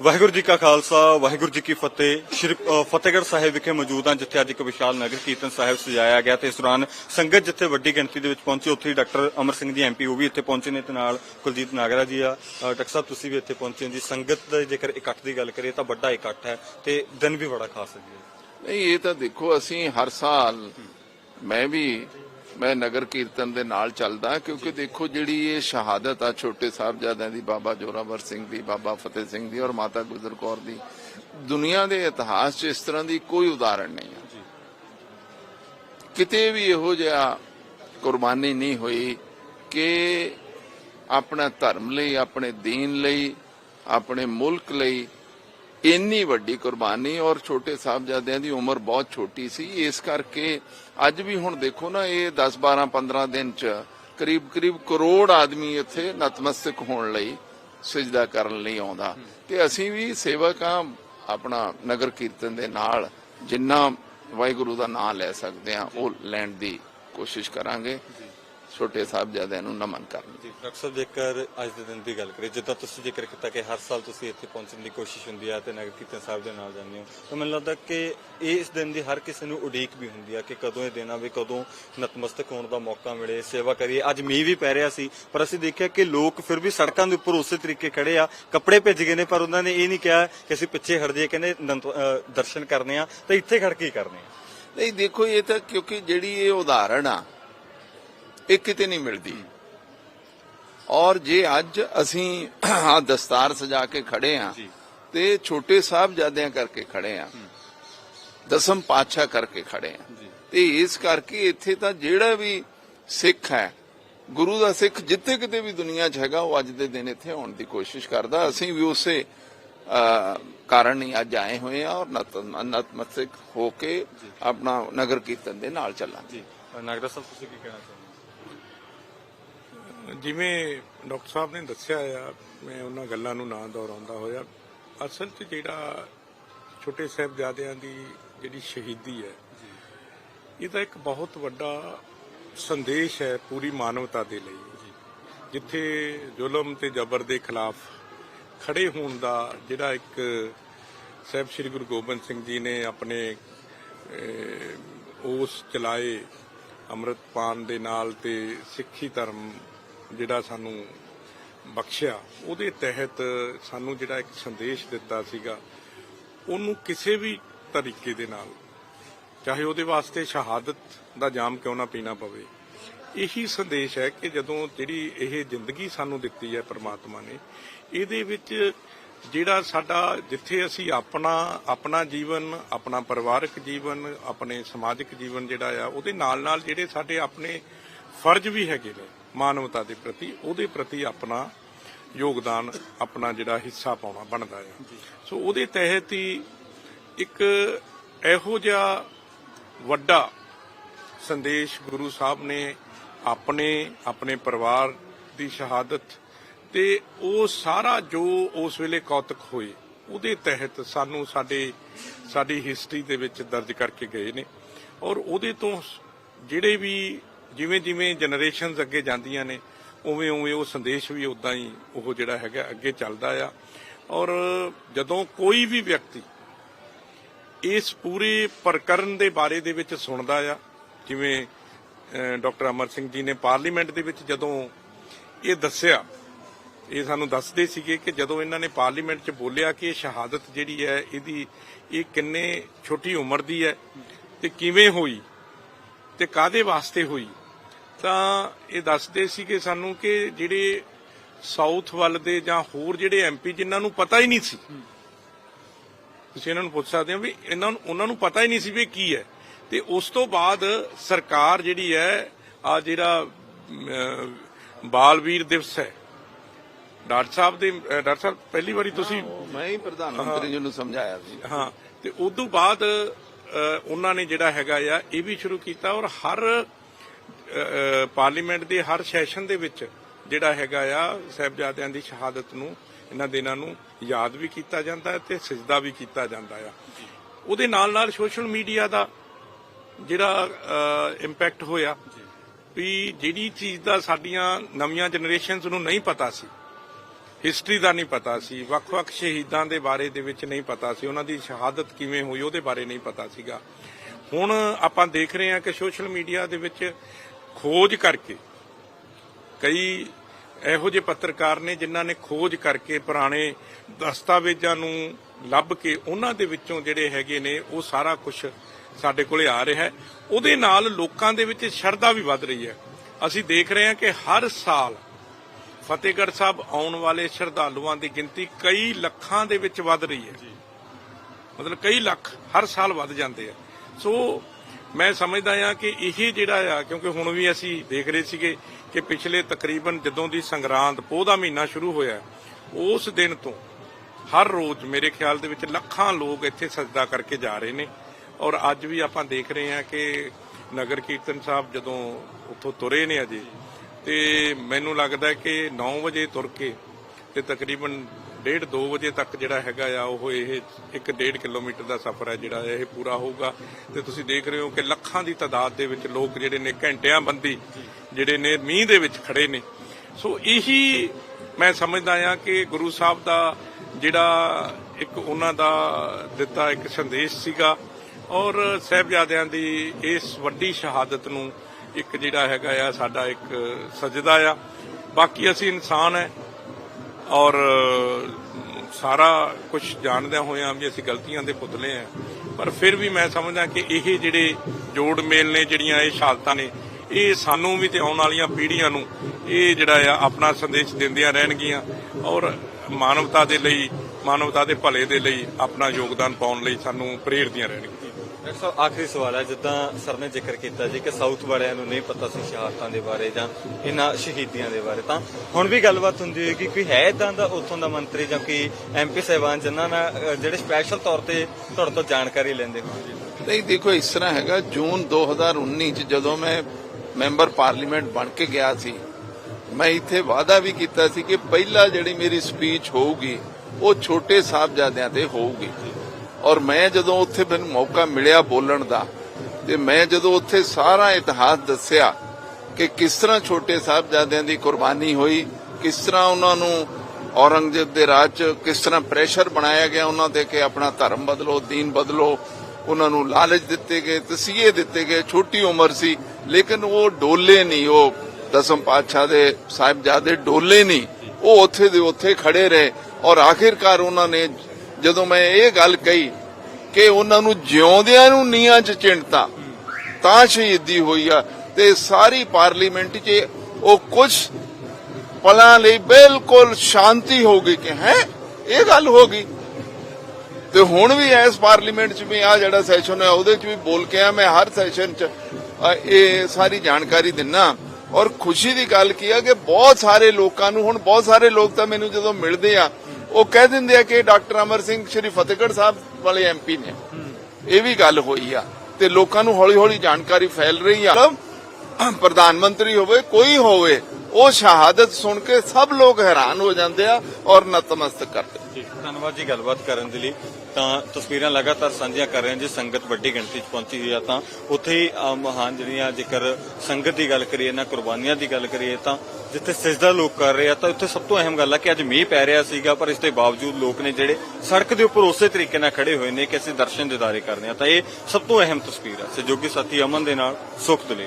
ਵਾਹਿਗੁਰੂ ਜੀ ਕਾ ਖਾਲਸਾ, ਵਾਹਿਗੁਰੂ ਜੀ ਕੀ ਫਤਿਹ। ਸ਼੍ਰੀ ਫਤਿਹਗੜ੍ਹ ਸਾਹਿਬ ਵਿਖੇ ਮੌਜੂਦ ਹਾਂ, ਜਿੱਥੇ ਅੱਜ ਇੱਕ ਵਿਸ਼ਾਲ ਨਗਰ ਕੀਰਤਨ ਸਾਹਿਬ ਸਜਾਇਆ ਗਿਆ ਤੇ ਇਸ ਦੌਰਾਨ ਸੰਗਤ ਜਿੱਥੇ ਵੱਡੀ ਗਿਣਤੀ ਦੇ ਵਿੱਚ ਪਹੁੰਚੀ, ਉੱਥੇ ਹੀ ਡਾਕਟਰ ਅਮਰ ਸਿੰਘ ਜੀ ਐਮਪੀ ਉਹ ਵੀ ਇੱਥੇ ਪਹੁੰਚੇ ਨੇ ਤੇ ਨਾਲ ਕੁਲਜੀਤ ਨਾਗਰਾ ਜੀ ਆ। ਡਾਕਟਰ ਸਾਹਿਬ, ਤੁਸੀਂ ਵੀ ਇੱਥੇ ਪਹੁੰਚੇ ਹੋ ਜੀ। ਸੰਗਤ ਦਾ ਜੇਕਰ ਇਕੱਠ ਦੀ ਗੱਲ ਕਰੀਏ ਤਾਂ ਵੱਡਾ ਇਕੱਠ ਹੈ ਤੇ ਦਿਨ ਵੀ ਬੜਾ ਖਾਸ ਹੈ ਜੀ। ਨਹੀਂ, ਇਹ ਤਾਂ ਦੇਖੋ, ਅਸੀਂ ਹਰ ਸਾਲ ਮੈਂ ਵੀ ਮੈਂ ਨਗਰ ਕੀਰਤਨ ਦੇ ਨਾਲ ਚੱਲਦਾ ਕਿਉਂਕਿ ਦੇਖੋ ਜਿਹੜੀ ਇਹ ਸ਼ਹਾਦਤ ਆ ਛੋਟੇ ਸਾਹਿਬਜ਼ਾਦਿਆਂ ਦੀ ਬਾਬਾ ਜੋਰਾਵਰ ਸਿੰਘ ਦੀ ਬਾਬਾ ਫਤਿਹ ਸਿੰਘ ਦੀ ਔਰ ਮਾਤਾ ਗੁਜਰ ਕੌਰ ਦੀ ਦੁਨੀਆ ਦੇ ਇਤਿਹਾਸ 'ਚ ਇਸ ਤਰ੍ਹਾਂ ਦੀ ਕੋਈ ਉਦਾਹਰਣ ਨਹੀਂ ਹੈ। ਕਿਤੇ ਵੀ ਇਹੋ ਜਿਹਾ ਕੁਰਬਾਨੀ ਨਹੀਂ ਹੋਈ ਕਿ ਆਪਣਾ ਧਰਮ ਲਈ ਆਪਣੇ ਦੀਨ ਲਈ ਆਪਣੇ ਮੁਲਕ ਲਈ ਇੰਨੀ ਵੱਡੀ ਕੁਰਬਾਨੀ ਔਰ ਛੋਟੇ ਸਾਹਿਬਜ਼ਾਦਿਆਂ ਦੀ ਉਮਰ ਬਹੁਤ ਛੋਟੀ ਸੀ। ਇਸ ਕਰਕੇ ਅੱਜ ਵੀ ਹੁਣ ਦੇਖੋ ਨਾ, ਇਹ 10 12 15 ਦਿਨ ਚ ਕਰੀਬ ਕਰੀਬ ਕਰੋੜ ਆਦਮੀ ਇੱਥੇ ਨਤਮਸਤਕ ਹੋਣ ਲਈ ਸਜਦਾ ਕਰਨ ਲਈ ਆਉਂਦਾ। ਤੇ ਅਸੀਂ ਵੀ ਸੇਵਕਾਂ ਆਪਣਾ ਨਗਰ ਕੀਰਤਨ ਦੇ ਨਾਲ, ਜਿੰਨਾ ਵਾਹਿਗੁਰੂ ਦਾ ਨਾਮ ਲੈ ਸਕਦੇ ਆ, ਉਹ ਲੈਣ ਦੀ ਕੋਸ਼ਿਸ਼ ਕਰਾਂਗੇ। ਛੋਟੇ ਸਾਹਿਬਜ਼ਾਦਿਆਂ ਨੂੰ ਨਮਨ ਕਰਨ। ਜੀ ਡਾਕਟਰ ਸਾਹਿਬ ਜੇਕਰ ਅੱਜ ਦੇ ਦਿਨ ਦੀ ਗੱਲ ਕਰੀਏ ਜਿੱਦਾਂ ਤੁਸੀਂ ਜ਼ਿਕਰ ਕੀਤਾ ਕਿ ਹਰ ਸਾਲ ਤੁਸੀਂ ਇੱਥੇ ਪਹੁੰਚਣ ਦੀ ਕੋਸ਼ਿਸ਼ ਹੁੰਦੀ ਹੈ ਤੇ ਨਗਰ ਕੀਰਤਨ ਸਾਹਿਬ ਦੇ ਨਾਲ ਜਾਂਦੇ ਹੋ ਤਾਂ ਮੈਨੂੰ ਲੱਗਦਾ ਕਿ ਇਸ ਦਿਨ ਦੀ ਹਰ ਕਿਸੇ ਨੂੰ ਉਡੀਕ ਵੀ ਹੁੰਦੀ ਹੈ ਕਿ ਕਦੋਂ ਇਹ ਦਿਨ ਆਵੇ ਕਦੋਂ ਨਤਮਸਤਕ ਹੋਣ ਦਾ ਮੌਕਾ ਮਿਲੇ ਸੇਵਾ ਕਰੀਏ। ਅੱਜ ਮੀਂਹ ਵੀ ਪੈ ਰਿਹਾ ਸੀ ਪਰ ਅਸੀਂ ਦੇਖਿਆ ਕਿ ਲੋਕ ਫਿਰ ਵੀ ਸੜਕਾਂ ਦੇ ਉੱਪਰ ਉਸੇ ਤਰੀਕੇ ਖੜੇ ਆ ਕੱਪੜੇ ਭਿੱਜ ਗਏ ਨੇ ਪਰ ਉਹਨਾਂ ਨੇ ਇਹ ਨਹੀਂ ਕਿਹਾ ਕਿ ਅਸੀਂ ਪਿੱਛੇ ਹਟ ਜਾਈਏ ਕਹਿੰਦੇ ਦਰਸ਼ਨ ਕਰਨੇ ਆ ਤਾਂ ਇੱਥੇ ਖੜ ਕੇ ਹੀ ਕਰਨੇ ਆ। ਨਹੀਂ ਦੇਖੋ ਇਹ ਤਾਂ ਕਿਉਂਕਿ ਜਿਹੜੀ ਇਹ ਉਦਾਹਰਣ ਆ ਇਹ ਕਿਤੇ ਨਹੀਂ ਮਿਲਦੀ। ਔਰ ਜੇ ਅੱਜ ਅਸੀਂ ਆ ਦਸਤਾਰ ਸਜਾ ਕੇ ਖੜੇ ਆ। ਤੇ ਛੋਟੇ ਸਾਹਿਬਜ਼ਾਦਿਆਂ ਕਰਕੇ ਖੜੇ ਆ ਦਸਮ ਪਾਤਸ਼ਾਹ ਕਰਕੇ ਖੜੇ ਆ। ਤੇ ਇਸ ਕਰਕੇ ਇੱਥੇ ਤਾਂ ਜਿਹੜਾ ਵੀ ਸਿੱਖ ਹੈ ਗੁਰੂ ਦਾ ਸਿੱਖ ਜਿੱਥੇ ਕਿਤੇ ਵੀ ਦੁਨੀਆ 'ਚ ਹੈਗਾ ਉਹ ਅੱਜ ਦੇ ਦਿਨ ਇੱਥੇ ਆਉਣ ਦੀ ਕੋਸ਼ਿਸ਼ ਕਰਦਾ। ਅਸੀਂ ਵੀ ਉਸੇ ਕਾਰਨ ਹੀ ਅੱਜ ਆਏ ਹੋਏ ਆ ਔਰ ਨਤ- ਨਤਮਸਤਕ ਹੋ ਕੇ ਆਪਣਾ ਨਗਰ ਕੀਰਤਨ ਦੇ ਨਾਲ ਚੱਲਾਂਗੇ। ਨਾਗਰਾ ਸਾਹਿਬ ਤੁਸੀਂ ਕੀ ਕਹਿਣਾ ਚਾਹੁੰਦੇ ਜਿਵੇਂ ਡਾਕਟਰ ਸਾਹਿਬ ਨੇ ਦੱਸਿਆ ਆ ਮੈਂ ਉਹਨਾਂ ਗੱਲਾਂ ਨੂੰ ਨਾ ਦੁਹਰਾਉਂਦਾ ਹੋਇਆ ਅਸਲ 'ਚ ਜਿਹੜਾ ਛੋਟੇ ਸਾਹਿਬਜ਼ਾਦਿਆਂ ਦੀ ਜਿਹੜੀ ਸ਼ਹੀਦੀ ਹੈ ਇਹਦਾ ਇੱਕ ਬਹੁਤ ਵੱਡਾ ਸੰਦੇਸ਼ ਹੈ ਪੂਰੀ ਮਾਨਵਤਾ ਦੇ ਲਈ। ਜਿੱਥੇ ਜ਼ੁਲਮ ਤੇ ਜ਼ਬਰ ਦੇ ਖਿਲਾਫ ਖੜੇ ਹੋਣ ਦਾ ਜਿਹੜਾ ਇੱਕ ਸਾਹਿਬ ਸ੍ਰੀ ਗੁਰੂ ਗੋਬਿੰਦ ਸਿੰਘ ਜੀ ਨੇ ਆਪਣੇ ਉਸ ਚਲਾਏ ਅੰਮ੍ਰਿਤਪਾਨ ਦੇ ਨਾਲ ਤੇ ਸਿੱਖੀ ਧਰਮ ਜਿਹੜਾ ਸਾਨੂੰ ਬਖਸ਼ਿਆ, ਉਹਦੇ ਤਹਿਤ ਸਾਨੂੰ ਜਿਹੜਾ ਇੱਕ ਸੰਦੇਸ਼ ਦਿੱਤਾ ਸੀਗਾ, ਉਹਨੂੰ ਕਿਸੇ ਵੀ ਤਰੀਕੇ ਦੇ ਨਾਲ, ਚਾਹੇ ਉਹਦੇ ਵਾਸਤੇ ਸ਼ਹਾਦਤ ਦਾ ਜਾਮ ਕਿਉਂ ਨਾ ਪੀਣਾ ਪਵੇ, ਇਹੀ ਸੰਦੇਸ਼ ਹੈ ਕਿ ਜਦੋਂ ਜਿਹੜੀ ਇਹ ਜ਼ਿੰਦਗੀ ਸਾਨੂੰ ਦਿੱਤੀ ਹੈ ਪ੍ਰਮਾਤਮਾ ਨੇ, ਇਹਦੇ ਵਿੱਚ ਜਿਹੜਾ ਸਾਡਾ, ਜਿੱਥੇ ਅਸੀਂ ਆਪਣਾ ਆਪਣਾ ਜੀਵਨ, ਆਪਣਾ ਪਰਿਵਾਰਕ ਜੀਵਨ, ਆਪਣੇ ਸਮਾਜਿਕ ਜੀਵਨ ਜਿਹੜਾ ਆ, ਉਹਦੇ ਨਾਲ ਨਾਲ ਜਿਹੜੇ ਸਾਡੇ ਆਪਣੇ ਫਰਜ਼ ਵੀ ਹੈਗੇ ਨੇ। ਮਾਨਵਤਾ ਦੇ ਪ੍ਰਤੀ ਉਹਦੇ ਪ੍ਰਤੀ ਆਪਣਾ ਯੋਗਦਾਨ ਆਪਣਾ ਜਿਹੜਾ ਹਿੱਸਾ ਪਾਉਣਾ ਬਣਦਾ ਹੈ। ਸੋ ਉਹਦੇ ਤਹਿਤ ਹੀ ਇੱਕ ਇਹੋ ਜਿਹਾ ਵੱਡਾ ਸੰਦੇਸ਼ ਗੁਰੂ ਸਾਹਿਬ ਨੇ ਆਪਣੇ ਆਪਣੇ ਪਰਿਵਾਰ ਦੀ ਸ਼ਹਾਦਤ ਤੇ ਉਹ ਸਾਰਾ ਜੋ ਉਸ ਵੇਲੇ ਕੌਤਕ ਹੋਏ ਉਹਦੇ ਤਹਿਤ ਸਾਨੂੰ ਸਾਡੇ ਸਾਡੀ ਹਿਸਟਰੀ ਦੇ ਵਿੱਚ ਦਰਜ ਕਰਕੇ ਗਏ ਨੇ। ਔਰ ਉਹਦੇ ਤੋਂ ਜਿਹੜੇ ਵੀ ਜਿਵੇਂ ਜਿਵੇਂ ਜਨਰੇਸ਼ਨਸ ਅੱਗੇ ਜਾਂਦੀਆਂ ਨੇ, ਉਵੇਂ ਉਵੇਂ ਉਹ ਸੰਦੇਸ਼ ਵੀ ਉਦਾਂ ਹੀ ਉਹ ਜਿਹੜਾ ਹੈਗਾ ਅੱਗੇ ਚੱਲਦਾ ਆ। ਔਰ ਜਦੋਂ ਕੋਈ ਵੀ ਵਿਅਕਤੀ ਇਸ ਪੂਰੇ ਪ੍ਰਕਰਨ ਦੇ ਬਾਰੇ ਦੇ ਵਿੱਚ ਸੁਣਦਾ ਆ, ਜਿਵੇਂ ਡਾਕਟਰ ਅਮਰ ਸਿੰਘ ਜੀ ਨੇ ਪਾਰਲੀਮੈਂਟ ਦੇ ਵਿੱਚ ਜਦੋਂ ਇਹ ਦੱਸਿਆ, ਇਹ ਸਾਨੂੰ ਦੱਸਦੇ ਸੀਗੇ ਕਿ ਜਦੋਂ ਇਹਨਾਂ ਨੇ ਪਾਰਲੀਮੈਂਟ 'ਚ ਬੋਲਿਆ ਕਿ ਇਹ ਸ਼ਹਾਦਤ ਜਿਹੜੀ ਹੈ, ਇਹਦੀ ਇਹ ਕਿੰਨੇ ਛੋਟੀ ਉਮਰ ਦੀ ਹੈ ਤੇ ਕਿਵੇਂ ਹੋਈ ਤੇ ਕਾਦੇ ਵਾਸਤੇ ਹੋਈ ਤਾਂ ਇਹ ਦੱਸਦੇ ਸੀਗੇ ਸਾਨੂੰ ਕਿ ਜਿਹੜੇ ਸਾਊਥ ਵੱਲ ਦੇ ਜਾਂ ਹੋਰ ਜਿਹੜੇ ਐਮਪੀ ਜਿਨ੍ਹਾਂ ਨੂੰ ਪਤਾ ਹੀ ਨਹੀਂ ਸੀ। ਤੁਸੀਂ ਇਹਨਾਂ ਨੂੰ ਪੁੱਛ ਸਕਦੇ ਹੋ ਵੀ ਇਹਨਾਂ ਨੂੰ ਉਹਨਾਂ ਨੂੰ ਪਤਾ ਹੀ ਨਹੀਂ ਸੀ ਵੀ ਕੀ ਹੈ। ਤੇ ਉਸ ਤੋਂ ਬਾਅਦ ਸਰਕਾਰ ਜਿਹੜੀ ਹੈ ਆ ਜਿਹੜਾ ਬਾਲਵੀਰ ਦਿਵਸ ਹੈ। ਡਾਕਟਰ ਸਾਹਿਬ ਦੇ ਡਾਕਟਰ ਸਾਹਿਬ ਪਹਿਲੀ ਵਾਰੀ ਤੁਸੀਂ ਮੈਂ ਹੀ ਪ੍ਰਧਾਨ ਮੰਤਰੀ ਜੀ ਨੂੰ ਸਮਝਾਇਆ ਸੀ। ਹਾਂ ਤੇ ਉਸ ਤੋਂ ਬਾਅਦ ਉਹਨਾਂ ਨੇ ਜਿਹੜਾ ਹੈਗਾ ਆ ਇਹ ਵੀ ਸ਼ੁਰੂ ਕੀਤਾ ਔਰ ਹਰ ਪਾਰਲੀਮੈਂਟ ਦੇ ਹਰ ਸੈਸ਼ਨ ਦੇ ਵਿੱਚ ਜਿਹੜਾ ਹੈਗਾ ਆ, ਸਾਹਿਬਜ਼ਾਦਿਆਂ ਦੀ ਸ਼ਹਾਦਤ ਨੂੰ, ਇਹਨਾਂ ਦਿਨਾਂ ਨੂੰ ਯਾਦ ਵੀ ਕੀਤਾ ਜਾਂਦਾ ਹੈ ਤੇ ਸਜਦਾ ਵੀ ਕੀਤਾ ਜਾਂਦਾ ਆ। ਉਹਦੇ ਨਾਲ ਨਾਲ ਸੋਸ਼ਲ ਮੀਡੀਆ ਦਾ ਜਿਹੜਾ ਇੰਪੈਕਟ ਹੋਇਆ ਵੀ ਜਿਹੜੀ ਚੀਜ਼ ਦਾ ਸਾਡੀਆਂ ਨਵੀਆਂ ਜਨਰੇਸ਼ਨਸ ਨੂੰ ਨਹੀਂ ਪਤਾ ਸੀ ਹਿਸਟਰੀ ਦਾ ਨਹੀਂ ਪਤਾ ਸੀ, ਵੱਖ-ਵੱਖ ਸ਼ਹੀਦਾਂ ਦੇ ਬਾਰੇ ਦੇ ਵਿੱਚ ਨਹੀਂ ਪਤਾ ਸੀ, ਉਹਨਾਂ ਦੀ ਸ਼ਹਾਦਤ ਕਿਵੇਂ ਹੋਈ ਉਹਦੇ ਬਾਰੇ ਨਹੀਂ ਪਤਾ ਸੀਗਾ। ਹੁਣ ਆਪਾਂ ਦੇਖ ਰਹੇ ਹਾਂ ਕਿ ਸੋਸ਼ਲ ਮੀਡੀਆ ਦੇ ਵਿੱਚ ਖੋਜ ਕਰਕੇ ਕਈ ਇਹੋ ਜਿਹੇ ਪੱਤਰਕਾਰ ਨੇ ਜਿਨ੍ਹਾਂ ਨੇ ਖੋਜ ਕਰਕੇ ਪੁਰਾਣੇ ਦਸਤਾਵੇਜ਼ਾਂ ਨੂੰ ਲੱਭ ਕੇ ਉਹਨਾਂ ਦੇ ਵਿੱਚੋਂ ਜਿਹੜੇ ਹੈਗੇ ਨੇ ਉਹ ਸਾਰਾ ਕੁਝ ਸਾਡੇ ਕੋਲੇ ਆ ਰਿਹਾ ਹੈ। ਉਹਦੇ ਨਾਲ ਲੋਕਾਂ ਦੇ ਵਿੱਚ ਸ਼ਰਧਾ ਵੀ ਵੱਧ ਰਹੀ ਹੈ। ਅਸੀਂ ਦੇਖ ਰਹੇ ਹਾਂ ਕਿ ਹਰ ਸਾਲ ਫਤਿਹਗੜ੍ਹ ਸਾਹਿਬ ਆਉਣ ਵਾਲੇ ਸ਼ਰਧਾਲੂਆਂ ਦੀ ਗਿਣਤੀ ਕਈ ਲੱਖਾਂ ਦੇ ਵਿੱਚ ਵੱਧ ਰਹੀ ਹੈ। ਮਤਲਬ ਕਈ ਲੱਖ ਹਰ ਸਾਲ ਵੱਧ ਜਾਂਦੇ ਆ। ਸੋ ਮੈਂ ਸਮਝਦਾ ਹਾਂ ਕਿ ਇਹੀ ਜਿਹੜਾ ਆ, ਕਿਉਂਕਿ ਹੁਣ ਵੀ ਅਸੀਂ ਦੇਖ ਰਹੇ ਸੀਗੇ ਕਿ ਪਿਛਲੇ ਤਕਰੀਬਨ ਜਦੋਂ ਦੀ ਸੰਗਰਾਂਦ ਪੋਹ ਦਾ ਮਹੀਨਾ ਸ਼ੁਰੂ ਹੋਇਆ, ਉਸ ਦਿਨ ਤੋਂ ਹਰ ਰੋਜ਼ ਮੇਰੇ ਖਿਆਲ ਦੇ ਵਿੱਚ ਲੱਖਾਂ ਲੋਕ ਇੱਥੇ ਸਜਦਾ ਕਰਕੇ ਜਾ ਰਹੇ ਨੇ। ਔਰ ਅੱਜ ਵੀ ਆਪਾਂ ਦੇਖ ਰਹੇ ਹਾਂ ਕਿ ਨਗਰ ਕੀਰਤਨ ਸਾਹਿਬ ਜਦੋਂ ਉੱਥੋਂ ਤੁਰੇ ਨੇ ਅਜੇ, ਤੇ ਮੈਨੂੰ ਲੱਗਦਾ ਕਿ 9 ਵਜੇ ਤੁਰ ਕੇ ਤੇ ਤਕਰੀਬਨ ਡੇਢ 2 ਵਜੇ ਤੱਕ ਜਿਹੜਾ ਹੈਗਾ ਆ, ਉਹ ਇਹ 1.5 ਕਿਲੋਮੀਟਰ ਦਾ ਸਫ਼ਰ ਹੈ ਜਿਹੜਾ ਇਹ ਪੂਰਾ ਹੋਊਗਾ। ਤੇ ਤੁਸੀਂ ਦੇਖ ਰਹੇ ਹੋ ਕਿ ਲੱਖਾਂ ਦੀ ਤਾਦਾਦ ਦੇ ਵਿੱਚ ਲੋਕ ਜਿਹੜੇ ਨੇ ਘੰਟਿਆਂ ਬੰਦੀ ਜਿਹੜੇ ਨੇ ਮੀਂਹ ਦੇ ਵਿੱਚ ਖੜੇ ਨੇ। ਸੋ ਇਹੀ ਮੈਂ ਸਮਝਦਾ ਆ ਕਿ ਗੁਰੂ ਸਾਹਿਬ ਦਾ ਜਿਹੜਾ ਇੱਕ ਉਹਨਾਂ ਦਾ ਦਿੱਤਾ ਇੱਕ ਸੰਦੇਸ਼ ਸੀਗਾ। ਔਰ ਸਹਿਬਜ਼ਾਦਿਆਂ ਦੀ ਇਸ ਵੱਡੀ ਸ਼ਹਾਦਤ ਨੂੰ ਇੱਕ ਜਿਹੜਾ ਹੈਗਾ ਆ, ਸਾਡਾ ਇੱਕ ਸਜਦਾ ਆ। ਬਾਕੀ ਅਸੀਂ ਇਨਸਾਨ ਹੈ ਔਰ ਸਾਰਾ ਕੁਝ ਜਾਣਦਿਆਂ ਹੋਇਆਂ ਵੀ ਅਸੀਂ ਗਲਤੀਆਂ ਦੇ ਪੁਤਲੇ ਆ। ਪਰ ਫਿਰ ਵੀ ਮੈਂ ਸਮਝਦਾ ਕਿ ਇਹ ਜਿਹੜੇ ਜੋੜ ਮੇਲ ਨੇ, ਜਿਹੜੀਆਂ ਇਹ ਸ਼ਹਾਦਤਾਂ ਨੇ, ਇਹ ਸਾਨੂੰ ਵੀ ਤੇ ਆਉਣ ਵਾਲੀਆਂ ਪੀੜ੍ਹੀਆਂ ਨੂੰ ਇਹ ਜਿਹੜਾ ਆ ਆਪਣਾ ਸੰਦੇਸ਼ ਦਿੰਦੀਆਂ ਰਹਿਣਗੀਆਂ ਔਰ ਮਾਨਵਤਾ ਦੇ ਲਈ, ਮਾਨਵਤਾ ਦੇ ਭਲੇ ਦੇ ਲਈ ਆਪਣਾ ਯੋਗਦਾਨ ਪਾਉਣ ਲਈ ਸਾਨੂੰ ਪ੍ਰੇਰਦੀਆਂ ਰਹਿਣਗੀਆਂ। ਡਾਕਟਰ ਸਾਹਿਬ, ਆਖਰੀ ਸਵਾਲ ਹੈ, ਜਿੱਦਾਂ ਸਰ ਨੇ ਜ਼ਿਕਰ ਕੀਤਾ ਜੀ ਕਿ ਸਾਊਥ ਵਾਲਿਆਂ ਨੂੰ ਨਹੀਂ ਪਤਾ ਸੀ ਸ਼ਹਾਦਤਾਂ ਦੇ ਬਾਰੇ ਜਾਂ ਇਹਨਾਂ ਸ਼ਹੀਦੀਆਂ ਦੇ ਬਾਰੇ, ਤਾਂ ਹੁਣ ਵੀ ਗੱਲਬਾਤ ਹੁੰਦੀ ਹੋਏਗੀ ਕੋਈ ਹੈ ਇਦਾਂ ਦਾ ਉੱਥੋਂ ਦਾ ਮੰਤਰੀ ਜਾਂ ਕੋਈ ਐਮਪੀ ਸਾਹਿਬਾਨ ਜਿਨ੍ਹਾਂ ਨਾਲ ਜਿਹੜੇ ਸਪੈਸ਼ਲ ਤੌਰ ਤੇ ਤੁਹਾਡੇ ਤੋਂ ਜਾਣਕਾਰੀ ਲੈਂਦੇ ਹੋਣ ਜੀ? ਨਹੀਂ, ਦੇਖੋ, ਇਸ ਤਰ੍ਹਾਂ ਹੈਗਾ, ਜੂਨ 2019 ਚ ਜਦੋਂ ਮੈਂ ਮੈਂਬਰ ਪਾਰਲੀਮੈਂਟ ਬਣ ਕੇ ਗਿਆ ਸੀ, ਮੈਂ ਇੱਥੇ ਵਾਅਦਾ ਵੀ ਕੀਤਾ ਸੀ ਕਿ ਪਹਿਲਾ ਜਿਹੜੀ ਮੇਰੀ ਸਪੀਚ ਹੋਊਗੀ, ਉਹ ਛੋਟੇ ਸਾਹਿਬਜ਼ਾਦਿਆਂ ਤੇ ਹੋਊਗੀ। ਔਰ ਮੈਂ ਜਦੋਂ ਉੱਥੇ ਮੈਨੂੰ ਮੌਕਾ ਮਿਲਿਆ ਬੋਲਣ ਦਾ, ਤੇ ਮੈਂ ਜਦੋਂ ਉੱਥੇ ਸਾਰਾ ਇਤਿਹਾਸ ਦੱਸਿਆ ਕਿ ਕਿਸ ਤਰ੍ਹਾਂ ਛੋਟੇ ਸਾਹਿਬਜ਼ਾਦਿਆਂ ਦੀ ਕੁਰਬਾਨੀ ਹੋਈ, ਕਿਸ ਤਰ੍ਹਾਂ ਉਹਨਾਂ ਨੂੰ ਔਰੰਗਜ਼ੇਬ ਦੇ ਰਾਜ ਚ ਕਿਸ ਤਰ੍ਹਾਂ ਪ੍ਰੈਸ਼ਰ ਬਣਾਇਆ ਗਿਆ ਉਹਨਾਂ ਤੇ ਕਿ ਆਪਣਾ ਧਰਮ ਬਦਲੋ, ਦੀਨ ਬਦਲੋ, ਉਹਨਾਂ ਨੂੰ ਲਾਲਚ ਦਿੱਤੇ ਗਏ, ਤਸੀਹੇ ਦਿੱਤੇ ਗਏ, ਛੋਟੀ ਉਮਰ ਸੀ, ਲੇਕਿਨ ਉਹ ਡੋਲੇ ਨਹੀਂ, ਉਹ ਦਸਮ ਪਾਤਸ਼ਾਹ ਦੇ ਸਾਹਿਬਜ਼ਾਦੇ ਡੋਲੇ ਨਹੀਂ, ਉਹ ਉੱਥੇ ਦੇ ਉੱਥੇ ਖੜੇ ਰਹੇ ਔਰ ਆਖਿਰਕਾਰ ਉਹਨਾਂ ਨੇ ਜਦੋਂ ਮੈਂ ਇਹ ਗੱਲ ਕਹੀ ਕਿ ਉਹਨਾਂ ਨੂੰ ਜਿਉਂਦਿਆਂ ਨੂੰ ਨੀਹਾਂ 'ਚ ਚਿੰਤਾ ਤਾਂ ਸ਼ਹੀਦੀ ਹੋਈ ਆ ਤੇ ਸਾਰੀ ਪਾਰਲੀਮੈਂਟ 'ਚ ਉਹ ਕੁਝ ਪਲਾਂ ਲਈ ਬਿਲਕੁਲ ਸ਼ਾਂਤੀ ਹੋ ਗਈ ਕਿ ਹੈ, ਇਹ ਗੱਲ ਹੋ ਗਈ। ਤੇ ਹੁਣ ਵੀ ਇਸ ਪਾਰਲੀਮੈਂਟ 'ਚ ਵੀ ਆ ਜਿਹੜਾ ਸੈਸ਼ਨ ਹੈ ਉਹਦੇ 'ਚ ਵੀ ਬੋਲ ਕੇ ਆ, ਮੈਂ ਹਰ ਸੈਸ਼ਨ 'ਚ ਇਹ ਸਾਰੀ ਜਾਣਕਾਰੀ ਦਿੰਨਾ। ਔਰ ਖੁਸ਼ੀ ਦੀ ਗੱਲ ਕੀ ਆ ਕਿ ਬਹੁਤ ਸਾਰੇ ਲੋਕਾਂ ਨੂੰ, ਹੁਣ ਬਹੁਤ ਸਾਰੇ ਲੋਕ ਤਾਂ ਮੈਨੂੰ ਜਦੋਂ ਮਿਲਦੇ ਆ ਉਹ ਕਹਿ ਦਿੰਦੇ ਆ ਕਿ ਡਾਕਟਰ ਅਮਰ ਸਿੰਘ ਸ਼੍ਰੀ ਫਤਿਹਗੜ੍ਹ ਸਾਹਿਬ ਵਾਲੇ ਐਮਪੀ ਨੇ। ਇਹ ਵੀ ਗੱਲ ਹੋਈ ਆ ਤੇ ਲੋਕਾਂ ਨੂੰ ਹੌਲੀ ਹੌਲੀ ਜਾਣਕਾਰੀ ਫੈਲ ਰਹੀ ਆ। ਪ੍ਰਧਾਨ ਮੰਤਰੀ ਹੋਵੇ, ਕੋਈ ਹੋਵੇ, ਉਹ ਸ਼ਹਾਦਤ ਸੁਣ ਕੇ ਸਭ ਲੋਕ ਹੈਰਾਨ ਹੋ ਜਾਂਦੇ ਆ ਔਰ ਨਤਮਸਤਕ ਕਰਦੇ ਧੰਨਵਾਦ ਜੀ ਗੱਲਬਾਤ ਕਰਨ ਦੇ ਲਈ। ਤਾਂ ਤਸਵੀਰਾਂ ਲਗਾਤਾਰ ਸਾਂਝੀਆਂ ਕਰ ਰਹੇ ਹਾਂ ਜੀ, ਸੰਗਤ ਵੱਡੀ ਗਿਣਤੀ 'ਚ ਪਹੁੰਚੀ ਹੋਈ ਆ ਤਾਂ ਉੱਥੇ ਹੀ ਮਹਾਨ ਜਿਹੜੀਆਂ ਜੇਕਰ ਸੰਗਤ ਦੀ ਗੱਲ ਕਰੀਏ ਨਾ ਕੁਰਬਾਨੀਆਂ ਦੀ ਗੱਲ ਕਰੀਏ ਤਾਂ ਜਿੱਥੇ ਸਜਦਾ ਲੋਕ ਕਰ ਰਹੇ ਆ, ਤਾਂ ਉੱਥੇ ਸਭ ਤੋਂ ਅਹਿਮ ਗੱਲ ਆ ਕਿ ਅੱਜ ਮੀਂਹ ਪੈ ਰਿਹਾ ਸੀਗਾ, ਪਰ ਇਸ ਦੇ ਬਾਵਜੂਦ ਲੋਕ ਨੇ ਜਿਹੜੇ ਸੜਕ ਦੇ ਉੱਪਰ ਉਸੇ ਤਰੀਕੇ ਨਾਲ ਖੜੇ ਹੋਏ ਨੇ ਕਿ ਅਸੀਂ ਦਰਸ਼ਨ ਦਿਦਾਰੇ ਕਰਦੇ ਆ ਤਾਂ ਇਹ ਸਭ ਤੋਂ ਅਹਿਮ ਤਸਵੀਰ ਆ। ਸਹਿਯੋਗੀ ਸਾਥੀ ਅਮਨ ਦੇ ਨਾਲ ਸੁਖ ਦਲੇ